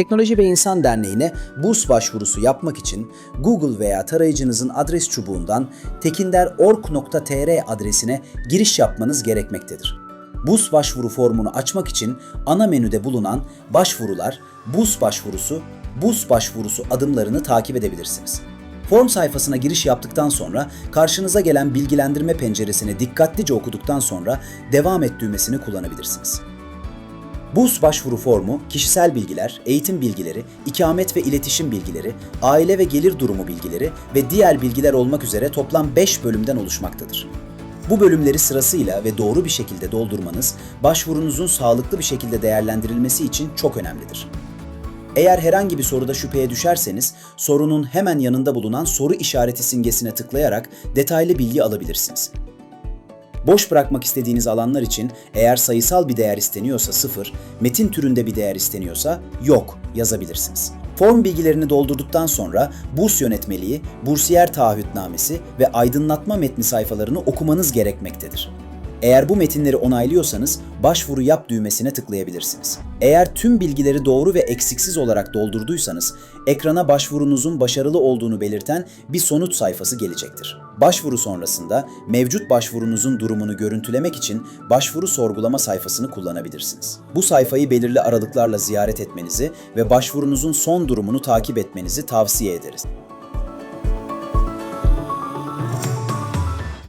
Teknoloji ve İnsan Derneği'ne burs başvurusu yapmak için Google veya tarayıcınızın adres çubuğundan tekinder.org.tr adresine giriş yapmanız gerekmektedir. Burs başvuru formunu açmak için ana menüde bulunan Başvurular, Burs Başvurusu, Burs Başvurusu adımlarını takip edebilirsiniz. Form sayfasına giriş yaptıktan sonra karşınıza gelen bilgilendirme penceresini dikkatlice okuduktan sonra devam et düğmesini kullanabilirsiniz. Burs başvuru formu, kişisel bilgiler, eğitim bilgileri, ikamet ve iletişim bilgileri, aile ve gelir durumu bilgileri ve diğer bilgiler olmak üzere toplam 5 bölümden oluşmaktadır. Bu bölümleri sırasıyla ve doğru bir şekilde doldurmanız, başvurunuzun sağlıklı bir şekilde değerlendirilmesi için çok önemlidir. Eğer herhangi bir soruda şüpheye düşerseniz, sorunun hemen yanında bulunan soru işareti simgesine tıklayarak detaylı bilgi alabilirsiniz. Boş bırakmak istediğiniz alanlar için eğer sayısal bir değer isteniyorsa 0, metin türünde bir değer isteniyorsa yok yazabilirsiniz. Form bilgilerini doldurduktan sonra burs yönetmeliği, bursiyer taahhütnamesi ve aydınlatma metni sayfalarını okumanız gerekmektedir. Eğer bu metinleri onaylıyorsanız başvuru yap düğmesine tıklayabilirsiniz. Eğer tüm bilgileri doğru ve eksiksiz olarak doldurduysanız ekrana başvurunuzun başarılı olduğunu belirten bir sonuç sayfası gelecektir. Başvuru sonrasında mevcut başvurunuzun durumunu görüntülemek için başvuru sorgulama sayfasını kullanabilirsiniz. Bu sayfayı belirli aralıklarla ziyaret etmenizi ve başvurunuzun son durumunu takip etmenizi tavsiye ederiz.